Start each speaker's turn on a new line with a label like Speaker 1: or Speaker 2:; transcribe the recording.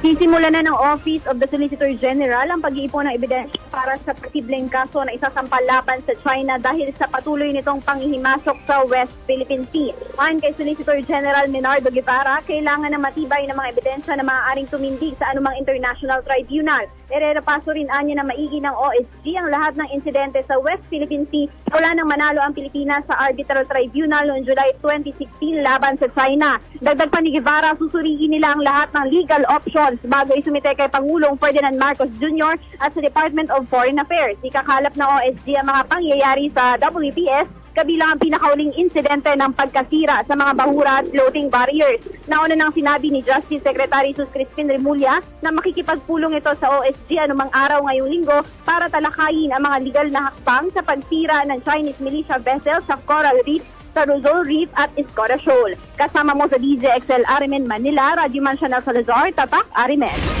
Speaker 1: Sisimula na ng Office of the Solicitor General ang pag-iipon ng ebidensya para sa posibleng kaso na isasampal laban sa China dahil sa patuloy nitong panghihimasok sa West Philippine Sea. Ayon kay Solicitor General Menardo Guevara, kailangan na matibay ng mga ebidensya na maaaring tumindig sa anumang international tribunal. Ererepaso rin anya na maigi ng OSG ang lahat ng insidente sa West Philippine Sea mula nang manalo ang Pilipinas sa Arbitral Tribunal noong July 2016 laban sa China. Dagdag pa ni Guevara, susuriin nila ang lahat ng legal options bago isumite kay Pangulong Ferdinand Marcos Jr. at sa Department of Foreign Affairs. Ikakalap ng OSG ang mga pangyayari sa WPS kabilang ang pinakauling insidente ng pagkasira sa mga bahura at floating barriers. Nauna nang sinabi ni Justice Secretary Sus Crispin Remulla na makikipagpulong ito sa OSG anumang araw ngayong linggo para talakayin ang mga legal na hakbang sa pagsira ng Chinese militia vessels sa Coral Reef sa Rizal Reef at Escora Shoal. Kasama mo sa DJ XL Arimen Manila, Radyo Man Chanel Salazar, Tatak Arimen.